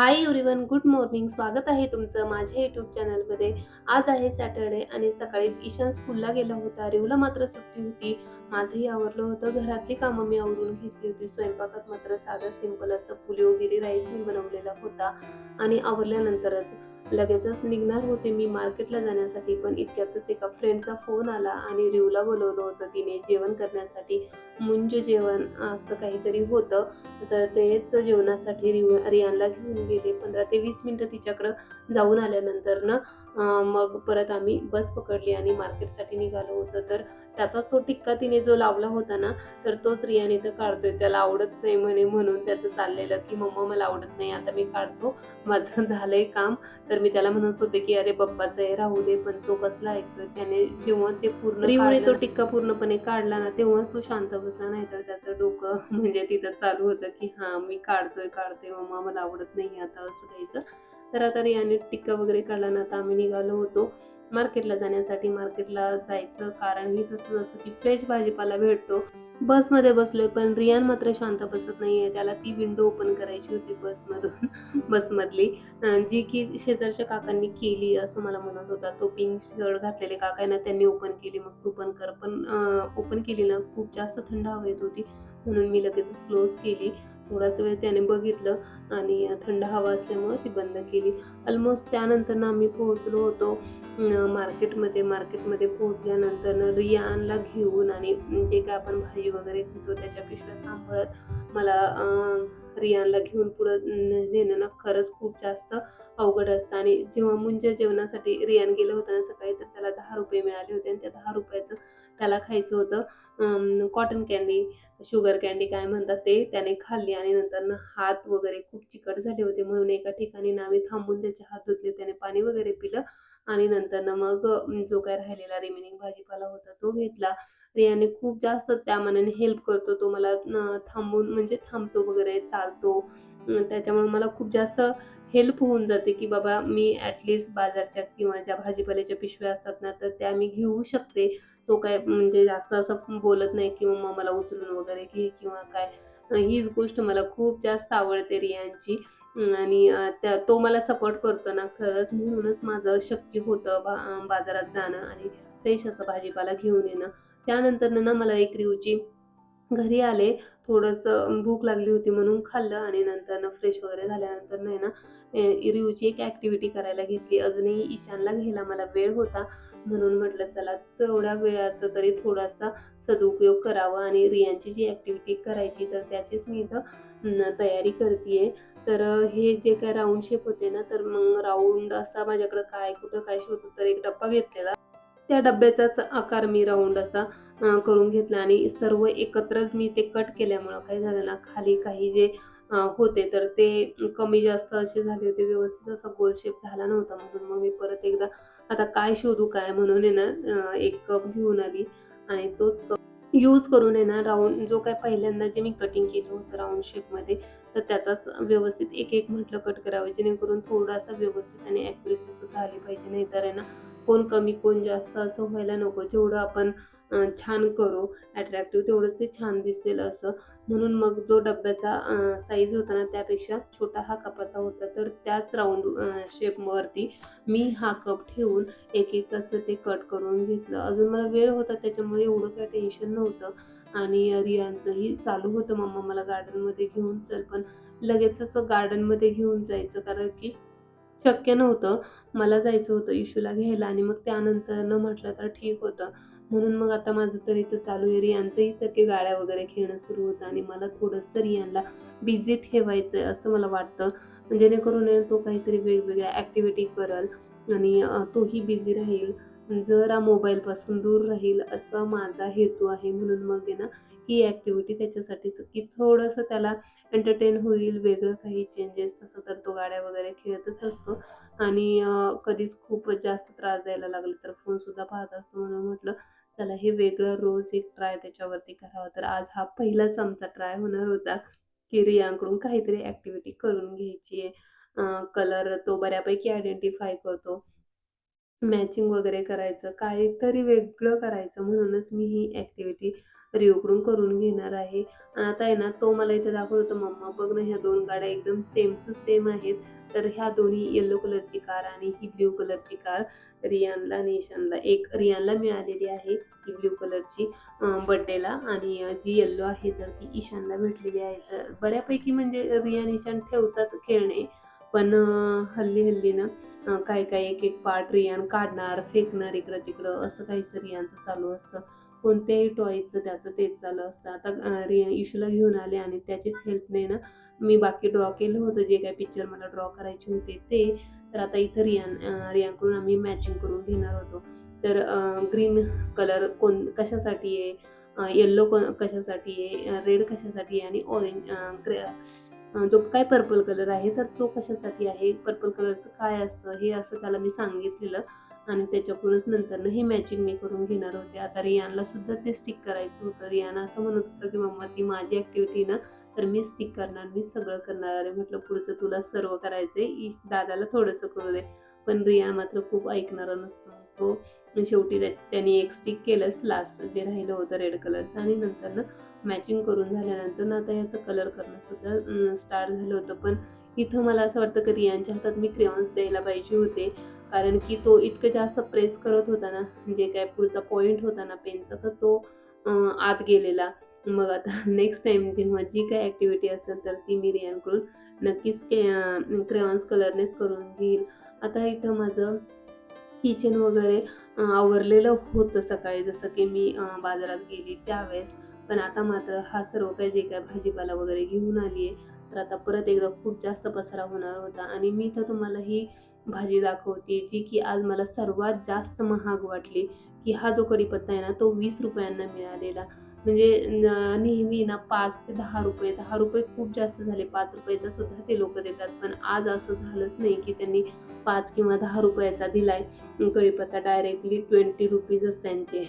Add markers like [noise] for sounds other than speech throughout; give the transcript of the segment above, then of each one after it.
Hi everyone good morning स्वागत आहे तुमचं माझ्या यूट्यूब चॅनलमध्ये आज आहे सॅटर्डे आणि सकाळीच ईशान स्कूलला गेला होता. रिवला मात्र सुट्टी होती. माझंही आवरलं होतं. घरातली कामं मी आवरून घेतली होती. स्वयंपाकात मात्र साधा सिंपल असं पुलिओगिरी राईस मी बनवलेला होता आणि आवरल्यानंतरच लगेचच निघणार होते मी मार्केटला जाण्यासाठी पण इतक्यातच एका फ्रेंडचा फोन आला आणि रिवला बोलवलं होतं तिने जेवण करण्यासाठी. मुंज जेवण असं काहीतरी होतं. तर तेच जेवणासाठी रिव रियानला घेऊन गेले. पंधरा ते वीस मिनटं तिच्याकडं जाऊन आल्यानंतर ना मग परत आम्ही बस पकडली आणि मार्केटसाठी निघालो होतो. तर त्याचाच तो टिक्का तिने जो लावला होता ना तर तोच रियाने तर काढतोय. त्याला आवडत नाही म्हणे म्हणून त्याचं चाललेलं की मम्मा मला आवडत नाही आता मी काढतो. माझं [laughs] झालंय काम. तर मी त्याला म्हणत होते की अरे बप्पाचं हे राहू दे पण तो कसला ऐकतोय? त्याने जेव्हा ते पूर्ण रिवने तो टिक्का पूर्णपणे काढला ना तेव्हाच तो शांत बसला. नाही तर त्याचं डोकं [laughs] म्हणजे तिथं चालू होतं की हा मी काढतोय काढतोय मम्मा मला आवडत नाही आता असं द्यायचं तर आता रियाने टिक्का वगैरे काढला ना आता आम्ही निघालो होतो. मार्केटला जाण्यासाठी मार्केटला जायचं कारण ही तसंच असतं की फ्रेश भाजीपाला भेटतो. बसमध्ये बसलोय पण रियान मात्र शांत बसत नाहीये. त्याला ती विंडो ओपन करायची होती बसमधून [laughs] बसमधली. जी की शेजारच्या काकांनी केली असं मला म्हणत होता. तो पिंक शर्ट घातलेले काका ना त्यांनी ओपन केली. मग तू पण कर. पण ओपन केली ना खूप जास्त थंड हवा येत होती. म्हणून मी लगेचच क्लोज केली. थोडाच वेळ त्याने बघितलं आणि थंड हवा असल्यामुळे ती बंद केली. ऑलमोस्ट त्यानंतर ना आम्ही पोहोचलो होतो मार्केटमध्ये. मार्केटमध्ये पोहोचल्यानंतर रियानला घेऊन आणि जे काय आपण भाजी वगैरे घेतो त्याच्या पिशव्या सांभाळत मला रियानला घेऊन पुढं नेणं ना खरंच खूप जास्त अवघड असतं. आणि जेव्हा मुंज जेवणासाठी रियान गेलं होतं ना सकाळी तर त्याला दहा रुपये मिळाले होते आणि त्या दहा रुपयाचं त्याला खायचं होतं. कॉटन कॅन्डी शुगर कॅन्डी काय म्हणतात ते त्याने खाल्ली आणि नंतर हात वगैरे खूप चिकट झाले होते. म्हणून एका ठिकाणी ना आम्ही थांबून त्याचे हात धुतले त्याने पाणी वगैरे पिलं आणि नंतर ना मग जो काय राहिलेला रिमेनिंग भाजीपाला होता तो घेतला. रियाने खूप जास्त त्या मनाने हेल्प करतो. तो मला थांबून म्हणजे थांबतो वगैरे चालतो. त्याच्यामुळे मला खूप जास्त हेल्प होऊन जाते की बाबा मी ॲटलिस्ट बाजारच्या किंवा ज्या भाजीपाल्याच्या पिशव्या असतात ना तर त्या मी घेऊ शकते. तो काय म्हणजे जास्त असं बोलत नाही की मग मला उचलून वगैरे घे किंवा काय. हीच गोष्ट मला खूप जास्त आवडते रियांची. आणि त्या तो मला सपोर्ट करतो ना खरंच म्हणूनच माझं शक्य होतं बा बाजारात जाणं आणि फ्रेश असं भाजीपाला घेऊन येणं. त्यानंतर ना मला एक रिवची घरी आले. थोडंसं भूक लागली होती म्हणून खाल्लं आणि नंतर ना फ्रेश वगैरे झाल्यानंतर नाही ना ए- रिवची एक ॲक्टिव्हिटी करायला घेतली. अजूनही ईशानला घ्यायला मला वेळ होता म्हणून म्हटलं चला तेवढ्या वेळाचा तरी थोडासा सदुपयोग करावा आणि रियांची जी ॲक्टिव्हिटी करायची तर त्याचीच मी इथं तयारी करते तर हे जे काय राऊंड शेप होते ना तर मग राऊंड असा माझ्याकडं काय कुठं काय शोधतो तर एक डब्बा घेतलेला. त्या डब्याचाच आकार मी राऊंड असा करून घेतला आणि सर्व एकत्रच मी ते कट केल्यामुळं काय झालं ना खाली काही जे होते तर ते कमी जास्त असे झाले होते व्यवस्थित असा गोल शेप झाला नव्हता म्हणून मग मी परत एकदा आता काय शोधू काय म्हणून आहे ना एक कप घेऊन आली आणि तोच कप यूज करून आहे ना राऊंड जो काय पहिल्यांदा जे मी कटिंग केलं होतं राऊंड शेपमध्ये तर त्याचाच व्यवस्थित एक एक म्हटलं कट करावं जेणेकरून थोडासा व्यवस्थित आणि ॲक्युरेसी सुद्धा आली पाहिजे नाहीतर आहे ना कोण कमी कोण जास्त असं व्हायला नको. जेवढं आपण छान करू ॲट्रॅक्टिव्ह तेवढं ते छान दिसेल असं. म्हणून मग जो डब्याचा साईज होता ना त्यापेक्षा छोटा हा कपाचा होता. तर त्याच राऊंड शेपवरती मी हा कप ठेवून एक एक तास ते कट करून घेतलं. अजून मला वेळ होता त्याच्यामुळे एवढं काही टेन्शन नव्हतं. आणि रियांचंही चालू होतं. मम्मा मला गार्डनमध्ये घेऊन चल. पण लगेचच गार्डनमध्ये घेऊन जायचं. कारण की शक्य नव्हतं. मला जायचं होतं इशूला घ्यायला आणि मग त्यानंतर म्हटलं तर ठीक होतं. म्हणून मग आता माझं तर इथं चालू आहे. रियांचंही तर ते गाड्या वगैरे खेळणं सुरू होतं आणि मला थोडंसं रियांना बिझी ठेवायचं आहे असं मला वाटतं. जेणेकरून तो काहीतरी वेगवेगळ्या ॲक्टिव्हिटी करल आणि तोही बिझी राहील. जरा मोबाईलपासून दूर राहील असं माझा हेतू आहे. म्हणून मग आहे ना ही ॲक्टिव्हिटी त्याच्यासाठीच की थोडंसं त्याला एंटरटेन होईल वेगळं काही चेंजेस तसं तर तो गाड्या वगैरे खेळतच असतो. आणि कधीच खूपच जास्त त्रास द्यायला लागला तर फोनसुद्धा पाहत असतो म्हणून म्हटलं चला हे वेगळं रोज एक ट्राय त्याच्यावरती करावा. तर आज हा पहिलाच आमचा ट्राय होणार होता की रियांकडून काहीतरी ॲक्टिव्हिटी करून घ्यायची आहे. कलर तो बऱ्यापैकी आयडेंटिफाय करतो. मॅचिंग वगैरे करायचं काहीतरी वेगळं करायचं म्हणूनच मी ही ॲक्टिव्हिटी रिओकडून करून घेणार आहे. आणि आता आहे ना तो मला इथे दाखवत होता मम्मा बघ ना ह्या दोन गाड्या एकदम सेम टू सेम आहेत. तर ह्या दोन्ही येलो कलरची कार आणि ही ब्ल्यू कलरची कार रियानला आणि ईशानला एक रियानला मिळालेली आहे ही ब्ल्यू कलरची बड्डेला आणि जी येल्लो आहे तर ती ईशानला भेटलेली आहे. तर बऱ्यापैकी म्हणजे रियान ईशान ठेवतात खेळणे. पण हल्ली हल्ली ना काही काय काय एक एक पार्ट रियान काढणार फेकणार इकडं तिकडं असं काहीसं रियानचं चालू असतं. कोणत्याही टॉयचं त्याचं तेच चालू असतं. आता रिया इशूला घेऊन आले आणि त्याचीच हेल्पने ना मी बाकी ड्रॉ केलं होतं. जे काही पिक्चर मला ड्रॉ करायचे होते ते. तर आता इथं रियान रियांकडून रियाकडून आम्ही मॅचिंग करून घेणार होतो. तर ग्रीन कलर कोण कशासाठी आहे? येल्लो कशासाठी आहे? रेड कशासाठी आहे? आणि ऑरेंज ग्रे जो काय पर्पल कलर आहे तर तो कशासाठी आहे? पर्पल कलरचं काय असतं? हे असं त्याला मी सांगितलेलं. आणि त्याच्याकडूनच नंतर हे मॅचिंग मी करून घेणार होते. आता रियानला सुद्धा ते स्टिक करायचं होतं. रियान असं म्हणत होतं की मम्मा ती माझी ॲक्टिव्हिटी ना तर मी स्टिक करणार मी सगळं करणार. अरे म्हटलं पुढचं तुला सर्व करायचं आहे दादाला थोडंसं करू दे. पण रिया मात्र खूप ऐकणारा नसतो. तो शेवटी त्याने त्यांनी एक स्टिक केलंच लास्ट जे राहिलं होतं रेड कलरचं आणि नंतर ना मॅचिंग करून झाल्यानंतर ना आता याचं कलर करणं सुद्धा स्टार्ट झालं होतं. पण इथं मला असं वाटतं की रियांच्या हातात मी क्रेऑन्स द्यायला पाहिजे होते. कारण की तो इतकं जास्त प्रेस करत होता ना जे काय पुढचा पॉईंट होता ना पेनचा तर तो आत गेलेला. मग आता नेक्स्ट टाइम जेव्हा जी काय ॲक्टिव्हिटी असेल तर ती मी रियानकडून नक्कीच क्रेऑन्स कलरनेच करून घेईल. आता इथं माझं किचन वगैरे आवरलेलं होतं सकाळी. जसं की मी बाजारात गेली त्यावेळेस. पण आता मात्र हा सर्व काही जे काय भाजीपाला वगैरे घेऊन आली आहे तर आता परत एकदा खूप जास्त पसारा होणार होता. आणि मी तर तुम्हाला ही भाजी दाखवते जी की आज मला सर्वात जास्त महाग वाटली की हा जो कढीपत्ता आहे ना तो वीस रुपयांना मिळालेला. म्हणजे नेहमी ना पाच ते दहा रुपये दहा रुपये खूप जास्त झाले पाच रुपयाचा सुद्धा ते लोक देतात. पण आज असं झालंच नाही की त्यांनी पाच किंवा दहा रुपयाचा दिलाय. कढीपत्ता डायरेक्टली ट्वेंटी रुपीजच त्यांचे.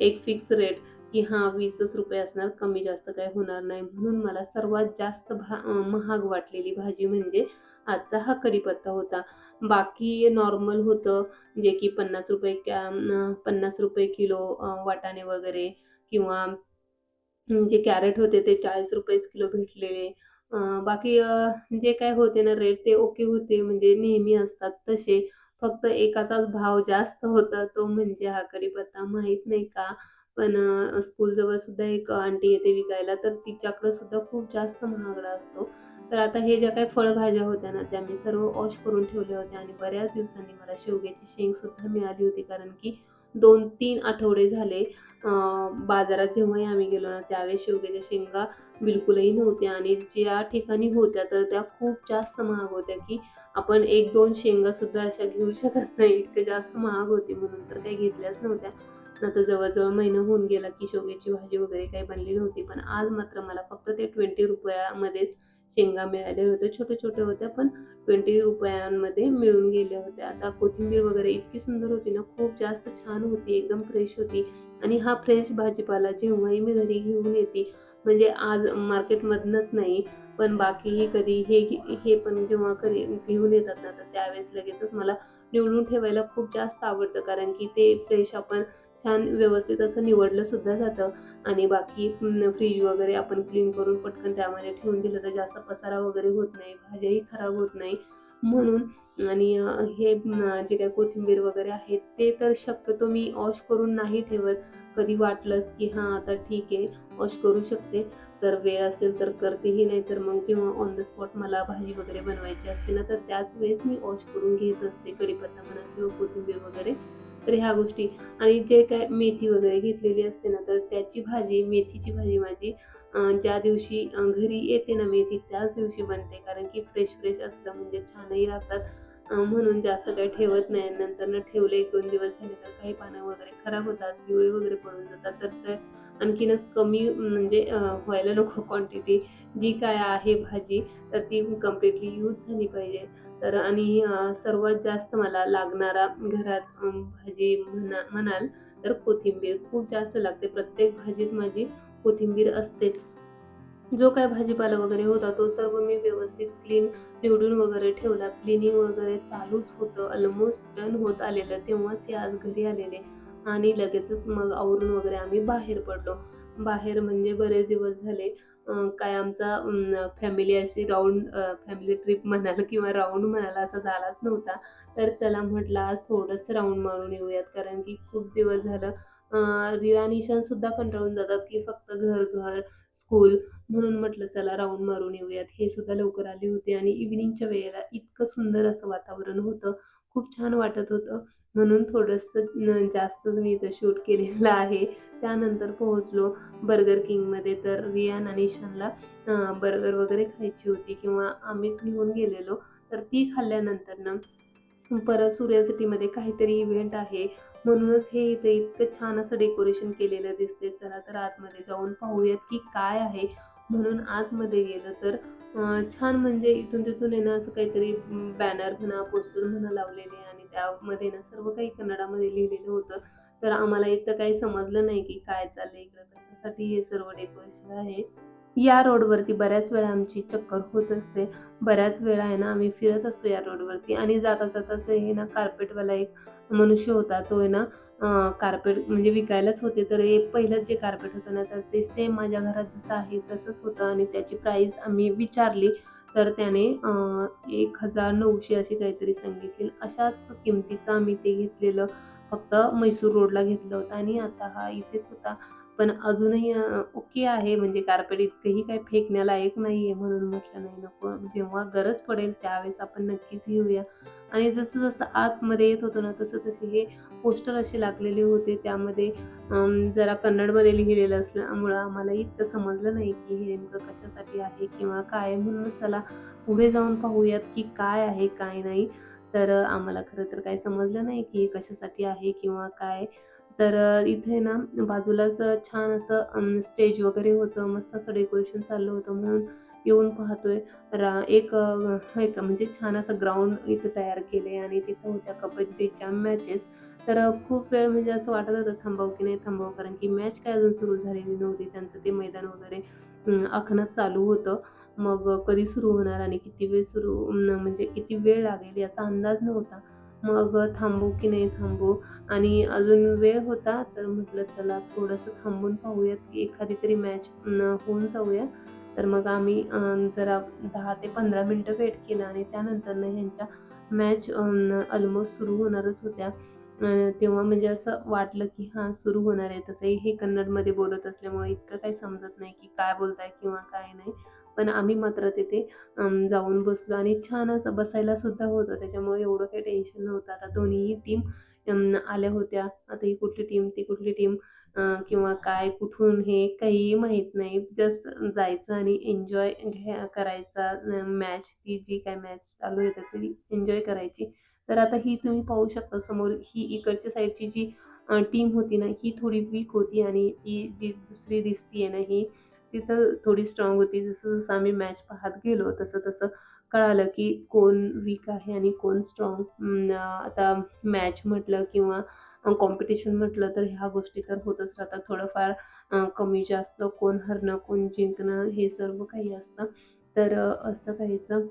एक फिक्स रेट की हां वीसच रुपये असणार कमी जास्त काही होणार नाही. म्हणून मला सर्वात जास्त भा महाग वाटलेली भाजी म्हणजे आजचा हा कढीपत्ता होता. बाकी नॉर्मल होतं. जे की पन्नास रुपये पन्नास रुपये किलो वाटाणे वगैरे किंवा जे कॅरेट होते ते चाळीस रुपयेच किलो भेटलेले. बाकी जे काय होते ना रेट ते ओके होते. म्हणजे नेहमी असतात तसे. फक्त एकाचाच भाव जास्त होता तो म्हणजे हा कढीपत्ता. माहीत नाही का? पण स्कूलजवळ सुद्धा एक आंटी येते विकायला तर तिच्याकडं सुद्धा खूप जास्त महागडा असतो. तर आता हे ज्या काही फळभाज्या होत्या ना त्या मी सर्व वॉश करून ठेवल्या होत्या आणि बऱ्याच दिवसांनी मला शेवग्याची शेंग सुद्धा मिळाली होती. कारण की दोन तीन आठवडे झाले बाजारात जेव्हाही आम्ही गेलो ना त्यावेळेस शेवग्याच्या शेंगा बिलकुलही नव्हत्या. आणि ज्या ठिकाणी होत्या तर त्या खूप जास्त महाग होत्या की आपण एक दोन शेंगा सुद्धा अशा घेऊ शकत नाही. इतकं जास्त महाग होती म्हणून तर काही घेतल्याच नव्हत्या. नंतर जवळजवळ महिना होऊन गेला की शेवग्याची भाजी वगैरे काही बनली नव्हती. पण आज मात्र मला फक्त ते ट्वेंटी रुपयामध्येच शेंगा मिळाल्या होत्या छोट्या छोट्या होत्या पण ट्वेंटी रुपयांमध्ये मिळून गेल्या होत्या. आता कोथिंबीर वगैरे इतकी सुंदर होती ना खूप जास्त छान होती एकदम फ्रेश होती. आणि हा फ्रेश भाजीपाला जेव्हाही मी घरी घेऊन येते म्हणजे आज मार्केटमधनंच नाही पण बाकीही कधी हे हे पण जेव्हा कधी घेऊन येतात ना तर त्यावेळेस लगेचच मला निवडून ठेवायला खूप जास्त आवडतं. कारण की ते फ्रेश आपण छान व्यवस्थित असं निवडलं सुद्धा जातं. आणि बाकी फ्रीज वगैरे आपण क्लीन करून पटकन त्यामध्ये ठेवून दिलं तर जास्त पसारा वगैरे होत नाही भाज्याही खराब होत नाही. म्हणून आणि हे जे काही कोथिंबीर वगैरे आहे ते तर शक्यतो मी वॉश करून नाही ठेवत. कधी वाटलंच की हां आता ठीक आहे वॉश करू शकते. तर वेळ असेल तर करतेही नाही तर मग जेव्हा ऑन द स्पॉट मला भाजी वगैरे बनवायची असते ना तर त्याच वेळेस मी वॉश करून घेत असते. कढीपत्ता म्हणा किंवा कोथिंबीर वगैरे. तर ह्या गोष्टी. आणि जे काय मेथी वगैरे घेतलेली असते ना तर त्याची भाजी मेथीची भाजी माझी ज्या दिवशी घरी येते ना मेथी त्याच दिवशी बनते. कारण की फ्रेश फ्रेश असतं म्हणजे छानही लागतात म्हणून जास्त काही ठेवत नाही. नंतर न ठेवले एक दोन दिवस झाले तर काही पानं वगैरे खराब होतात पिवळे वगैरे पडून जातात. तर ते आणखीनच कमी म्हणजे व्हायला नको क्वांटिटी जी काय आहे भाजी तर ती कम्प्लिटली यूज झाली पाहिजे. तर आणि सर्वात जास्त मला लागणारा घरात भाजी म्हणा म्हणाल तर कोथिंबीर. खूप जास्त लागते. प्रत्येक भाजीत माझी कोथिंबीर असतेच. जो काय भाजीपाला वगैरे होता तो सर्व मी व्यवस्थित क्लीन निवडून वगैरे ठेवला. क्लिनिंग वगैरे चालूच होतं. ऑलमोस्ट डन होत आलेलं. तेव्हाच हे आज घरी आलेले. आणि लगेचच मग आवरून वगैरे आम्ही बाहेर पडलो. बाहेर म्हणजे बरेच दिवस झाले. काय आमचा फॅमिली अशी राऊंड फॅमिली ट्रिप म्हणाल किंवा राऊंड म्हणाला असा झालाच नव्हता. तर चला म्हटलं आज थोडंसं राऊंड मारून येऊयात कारण की खूप दिवस झालं रिया निशानसुद्धा कंटाळून जातात की फक्त घर, घर, स्कूल म्हणून म्हटलं चला राऊंड मारून येऊयात. हे सुद्धा लवकर आले होते आणि इव्हिनिंगच्या वेळेला इतकं सुंदर असं वातावरण होतं. खूप छान वाटत होतं. म्हणून थोडंसं जास्तच मी इथं शूट केलेलं आहे. त्यानंतर पोहोचलो बर्गर किंगमध्ये तर रियान आणि ईशानला बर्गर वगैरे खायची होती किंवा आम्हीच घेऊन गेलेलो. तर ती खाल्ल्यानंतर ना परत सूर्या सिटीमध्ये काहीतरी इव्हेंट आहे म्हणूनच हे इथे इतकं छान असं डेकोरेशन केलेलं दिसते. चला तर आतमध्ये जाऊन पाहूयात की काय आहे. म्हणून आतमध्ये गेलं तर छान म्हणजे इथून तिथून येणं असं काहीतरी बॅनर म्हणा, पोस्टर म्हणा लावलेले आणि त्यामध्ये ना सर्व काही कन्नडामध्ये लिहिलेलं होतं. तर आम्हाला इथं काही समजलं नाही की काय चाललंय इकडं, कशासाठी हे सर्व डेकोरेशन आहे. या रोडवरती बऱ्याच वेळा आमची चक्कर होत असते. बऱ्याच वेळा आहे ना आम्ही फिरत असतो या रोडवरती आणि जाता-जाताच हे ना कार्पेटवाला एक मनुष्य होता. तो आहे ना कार्पेट म्हणजे विकायलाच होते. तर हे पहिलंच जे कार्पेट होतं ना, तर ते सेम माझ्या घरात जसं आहे तसंच होतं आणि त्याची प्राईस आम्ही विचारली. तर त्याने एक हजार नऊशे अशी काहीतरी सांगितली. अशाच किमतीचं आम्ही ते घेतलेलं. फक्त म्हैसूर रोडला घेतलं होतं आणि आता हा इथेच होता. पण अजूनही ओके आहे म्हणजे कार्पेट इतकंही काही फेकण्यालायक आहे म्हणून म्हटलं नाही नको. जेव्हा गरज पडेल त्यावेळेस आपण नक्कीच घेऊया. आणि जसं-जसं आतमध्ये येत होतो ना, तसं-तसे हे पोस्टर असे लागलेले होते. त्यामध्ये जरा कन्नडमध्ये लिहिलेलं असल्यामुळं आम्हाला इतकं समजलं नाही की हे नेमकं कशासाठी आहे किंवा काय म्हणून चला पुढे जाऊन पाहूयात की काय आहे, काय नाही. तर आम्हाला खरं तर काही समजलं नाही की हे कशासाठी आहे किंवा काय. तर इथे ना बाजूलाच छान असं स्टेज वगैरे होतं. मस्त असं डेकोरेशन चाललं होतं म्हणून येऊन पाहतोय. रा एक एक म्हणजे छान असं ग्राउंड इथे तयार केले आणि तिथं होत्या कबड्डीच्या मॅचेस. तर खूप वेळ म्हणजे असं वाटत होतं थांबावं की नाही थांबावं कारण की मॅच काय अजून सुरू झालेली नव्हती. त्यांचं ते मैदान वगैरे अं, चालू होतं. मग कधी सुरू होणार आणि किती वेळ सुरू म्हणजे किती वेळ लागेल याचा अंदाज नव्हता. मग थांबू की नाही थांबू आणि अजून वेळ होता तर म्हटलं चला थोडंसं थांबून पाहूयात की एखादी तरी मॅच होऊन जाऊया. तर मग आम्ही जरा दहा ते पंधरा मिनटं वेट केलं आणि त्यानंतरनं ह्यांच्या मॅच ऑलमोस्ट सुरू होणारच होत्या. तेव्हा म्हणजे असं वाटलं की हां, सुरू होणार आहे. तसंही हे कन्नडमध्ये बोलत असल्यामुळे इतकं काही समजत नाही की काय बोलताय किंवा काय नाही. पण आम्ही मात्र तिथे जाऊन बसलो आणि छान असं बसायला सुद्धा होतं. त्याच्यामुळे एवढं काही टेन्शन नव्हतं. आता दोन्हीही टीम आल्या होत्या. आता ही कुठली टीम, ती कुठली टीम किंवा काय, कुठून हे काहीही माहीत नाही. जस्ट जायचं आणि एन्जॉय घ्या करायचा. मॅच ती जी काय मॅच चालू आहे ती एन्जॉय करायची. तर आता ही तुम्ही पाहू शकता समोर ही इकडच्या साईडची जी टीम होती ना, ही थोडी वीक होती आणि ती जी दुसरी दिसतीये ना, ही तिथं थोडी स्ट्राँग होती. जसं-जसं आम्ही मॅच पाहत गेलो, तसं-तसं कळालं की कोण वीक आहे आणि कोण स्ट्राँग. आता मॅच म्हटलं किंवा कॉम्पिटिशन म्हटलं तर ह्या गोष्टी तर होतच राहतात. थोडंफार कमी-जास्त कोण हरणं, कोण जिंकणं हे सर्व काही असतं. तर असं काहीसं.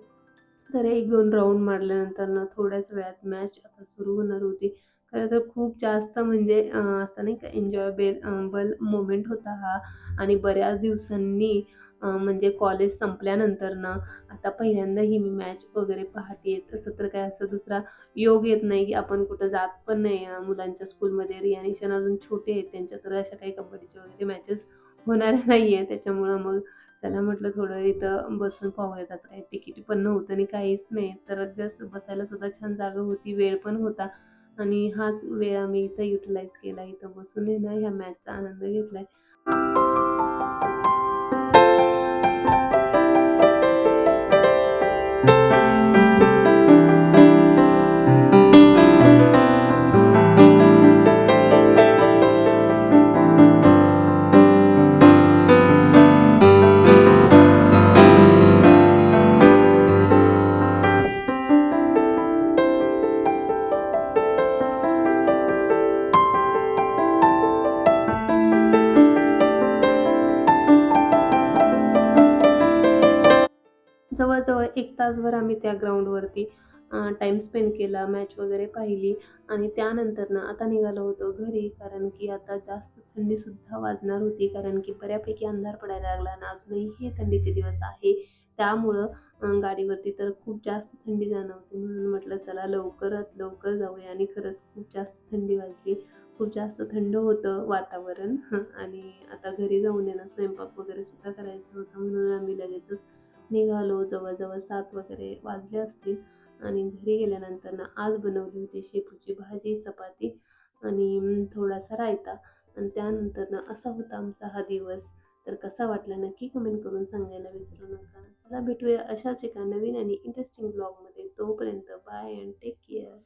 तर एक दोन राऊंड मारल्यानंतर ना थोड्याच वेळात मॅच आता सुरू होणार होती. खरं तर खूप जास्त म्हणजे असं नाही का एन्जॉयबल बल मोमेंट होता हा आणि बऱ्याच दिवसांनी म्हणजे कॉलेज संपल्यानंतरनं आता पहिल्यांदा ही मी मॅच वगैरे पाहते तसं तर काय असं दुसरा योग येत नाही की आपण कुठं जात पण नाही मुलांच्या स्कूलमध्ये. रियानिशन अजून छोटे आहेत. त्यांच्या तर अशा काही कबड्डीच्या वगैरे मॅचेस होणार [laughs] नाही आहे त्याच्यामुळं मग त्याला म्हटलं थोडं इथं बसून पाहूया. त्याचं काही तिकीट पण नव्हतं आणि काहीच नाही. तर जस्ट बसायला सुद्धा छान जागा होती, वेळ पण होता आणि हाच वेळ आम्ही इथं युटिलाइज केला. इथं बसून ना ह्या मॅचचा आनंद घेतलाय. जवळ-जवळ 1 टाइम टाईम स्पेंड केला मॅच वगैरे पाहिली आणि त्यानंतर ना आता निघालो होतो घरी कारण की आता जास्त थंडीसुद्धा वाजणार होती कारण की बऱ्यापैकी अंधार पडायला लागला आणि अजूनही हे थंडीचे दिवस आहे. त्यामुळं गाडीवरती तर खूप जास्त थंडी जाणवते म्हणून म्हटलं चला लवकरात लवकर जाऊया आणि खरंच खूप जास्त थंडी वाजली. खूप जास्त थंड होतं वातावरण. [laughs] आणि आता घरी जाऊन आहे ना स्वयंपाक वगैरे सुद्धा करायचं होतं म्हणून आम्ही लगेचच निघालो जवळजवळ सात वगैरे वाजले असतील. आणि घरी गेल्यानंतर ना आज बनवली होती शेपूची भाजी चपाती आणि थोडासा रायता. आणि त्यानंतर ना असा होता आमचा हा दिवस. तर कसा वाटला नक्की कमेंट करून सांगायला विसरू नका. चला भेटूया अशाच एका नवीन आणि इंटरेस्टिंग ब्लॉगमध्ये तोपर्यंत बाय अँड टेक केअर